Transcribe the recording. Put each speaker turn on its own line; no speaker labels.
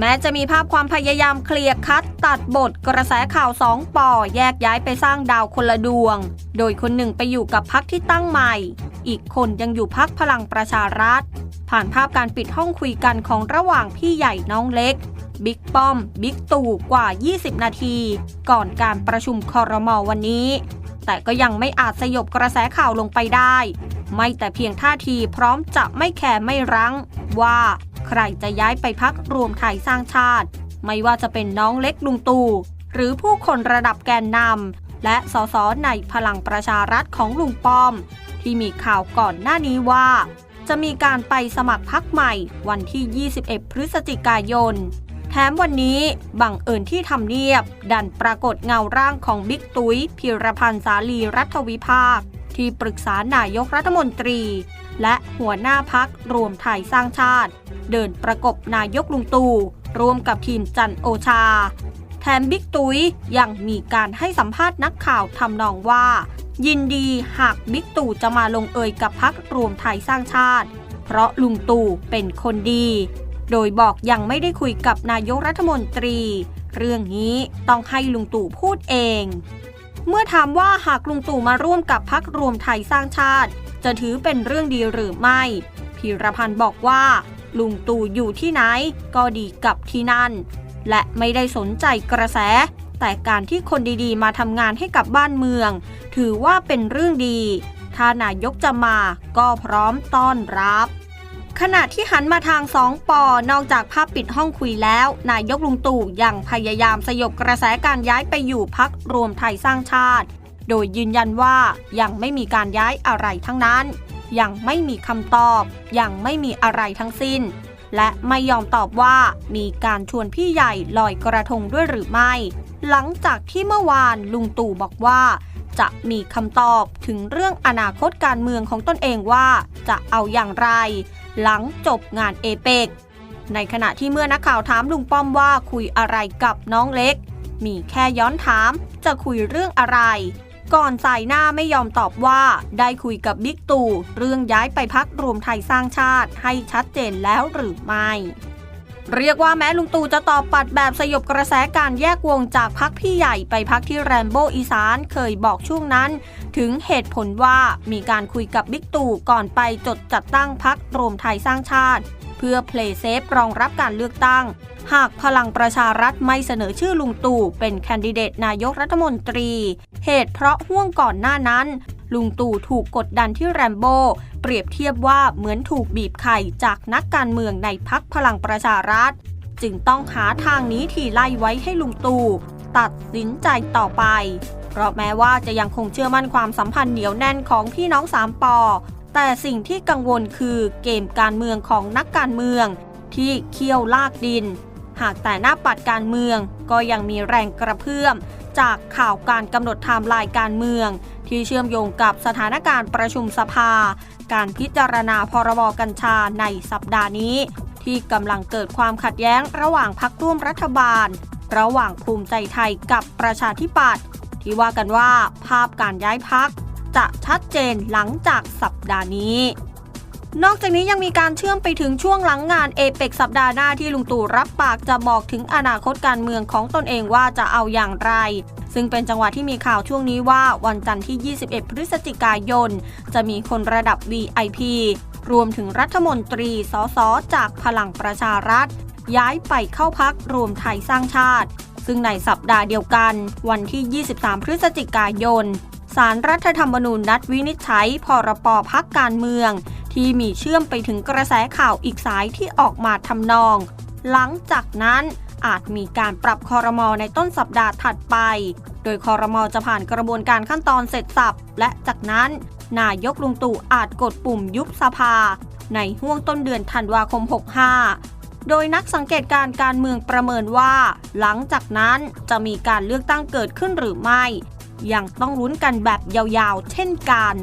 แม้จะมีภาพความพยายามเคลียร์คัด ตัดบทกระแสข่าวสองปอแยกย้ายไปสร้างดาวคนละดวง โดยคนหนึ่งไปอยู่กับพักที่ตั้งใหม่ อีกคนยังอยู่พักพลังประชารัฐ ผ่านภาพการปิดห้องคุยกันของระหว่างพี่ใหญ่น้องเล็กบิ๊กป้อม บิ๊กตู่กว่า 20 นาที ก่อนการประชุมคอรมอวันนี้ แต่ก็ยังไม่อาจสยบกระแสข่าวลงไปได้ ไม่แต่เพียงท่าทีพร้อมจะไม่แคร์ไม่รั้ง ว่า ใครจะย้ายไปพักรวมไทยสร้างชาติ ไม่ว่าจะเป็นน้องเล็กลุงตู่หรือผู้คนระดับแกนนำและสสในพลังประชารัฐของลุงป้อม ที่มีข่าวก่อนหน้านี้ว่า จะมีการไปสมัครพักใหม่วันที่ 21 พฤศจิกายน แถมวันนี้บังเอิญที่ทำเนียบ ดันปรากฏเงาร่างของบิ๊กตุ้ยพิรพันธ์สาลีรัฐวิภาค ที่ปรึกษานายกรัฐมนตรี และหัวหน้าพักรวมไทยสร้างชาติ เดินประกบนายกลุงตู่รวมกับทีมจันโอชา แถมบิ๊กตุ้ยยังมีการให้สัมภาษณ์นักข่าวทำนองว่า ยินดีหากบิ๊กตู่จะมาลงเอยกับพักรวมไทยสร้างชาติ เพราะลุงตู่เป็นคนดี โดยบอกยังไม่ได้คุยกับนายกรัฐมนตรี เรื่องนี้ต้องให้ลุงตู่พูดเอง เมื่อถามว่าหากลุงตู่มาร่วมกับพักรวมไทยสร้างชาติ จะถือเป็นเรื่องดีหรือไม่พีรพันธ์บอกว่า ลุงตู่อยู่ที่ไหนก็ดีกับที่นั่น และไม่ได้สนใจกระแส แต่การที่คนดีๆ มาทำงานให้กับบ้านเมือง ถือว่าเป็นเรื่องดี ถ้านายกจะมาก็พร้อมต้อนรับ ขณะที่หันมาทางสองปอนอกจากภาพปิดห้องคุยแล้ว นายกลุงตู่ยังพยายามสยบกระแสการย้ายไปอยู่พักรวมไทยสร้างชาติ โดยยืนยันว่ายังไม่มีการย้ายอะไรทั้งนั้น ยังไม่มีคำตอบ ยังไม่มีอะไรทั้งสิ้น และไม่ยอมตอบว่ามีการชวนพี่ใหญ่ลอยกระทงด้วยหรือไม่ หลังจากที่เมื่อวานลุงตู่บอกว่าจะมีคำตอบถึงเรื่องอนาคตการเมืองของตนเองว่าจะเอาอย่างไร หลังจบงานเอเปกในขณะที่เมื่อนักข่าวถามลุงป้อมว่าคุยอะไรกับน้องเล็ก มีแค่ย้อนถามจะคุยเรื่องอะไร ก่อนสายหน้าไม่ยอมตอบว่า ได้คุยกับบิ๊กตู่เรื่องย้ายไปพักรวมไทยสร้างชาติให้ชัดเจนแล้วหรือไม่ เรียกว่าแม้ลุงตู่จะตอบปัดแบบสยบกระแสการแยกวงจากพักพี่ใหญ่ไปพักที่แรมโบ้อีสานเคยบอกช่วงนั้น ถึงเหตุผลว่ามีการคุยกับบิ๊กตู่ก่อนไปจดจัดตั้งพักรวมไทยสร้างชาติ เพื่อเพลย์เซฟรองรับการเลือกตั้ง หากพลังประชารัฐไม่เสนอชื่อลุงตู่เป็นแคนดิเดตนายกรัฐมนตรี เหตุเพราะห่วงก่อนหน้านั้น ลุงตู่ถูกกดดันที่แรมโบ้เปรียบเทียบว่าเหมือนถูกบีบไข่จากนักการเมืองในพักพลังประชารัฐ จึงต้องหาทางนี้ที่ไล่ไว้ให้ลุงตู่ตัดสินใจต่อไป เพราะแม้ว่าจะยังคงเชื่อมั่นความสัมพันธ์เหนียวแน่นของพี่น้องสามปอ แต่สิ่งที่กังวลคือเกมการเมืองของนักการเมือง ที่เคี่ยวลากดิน หากแต่หน้าปัดการเมืองก็ยังมีแรงกระเพื่อม จากข่าวการกำหนดไทม์ไลน์การเมือง ที่เชื่อมโยงกับสถานการณ์ประชุมสภา การพิจารณาพรบกัญชาในสัปดาห์นี้ ที่กำลังเกิดความขัดแย้งระหว่างพักร่วมรัฐบาล ระหว่างภูมิใจไทยกับประชาธิปัตย์ที่ว่ากันว่าภาพการย้ายพักจะชัดเจนหลังจากสัปดาห์นี้ นอกจากนี้ยังมีการเชื่อมไปถึงช่วงหลังงานเอเปกสัปดาห์หน้าที่ลุงตู่รับปากจะบอกถึงอนาคตการเมืองของตนเองว่าจะเอาอย่างไร ซึ่งเป็นจังหวะที่มีข่าวช่วงนี้ว่าวันจันทร์ที่ 21 พฤศจิกายน จะมีคนระดับ VIP รวมถึงรัฐมนตรี สส จากพลังประชารัฐ ย้ายไปเข้าพักรวมไทยสร้างชาติ ซึ่งในสัปดาห์เดียวกัน วันที่ 23 พฤศจิกายน สารรัฐธรรมนูญนัดวินิจฉัยพรปพักการเมือง ที่มีเชื่อมไปถึงกระแสข่าวอีกสายที่ออกมาทำนอง หลังจากนั้นอาจมีการปรับคอรมอในต้นสัปดาห์ถัดไป โดยคอรมอจะผ่านกระบวนการขั้นตอนเสร็จสับ และจากนั้น นายกลุงตู่อาจกดปุ่มยุบสภา ในห่วงต้นเดือนธันวาคม 65 โดยนักสังเกตการการเมืองประเมินว่า หลังจากนั้นจะมีการเลือกตั้งเกิดขึ้นหรือไม่ ยังต้องลุ้นกันแบบยาวๆ เช่นกัน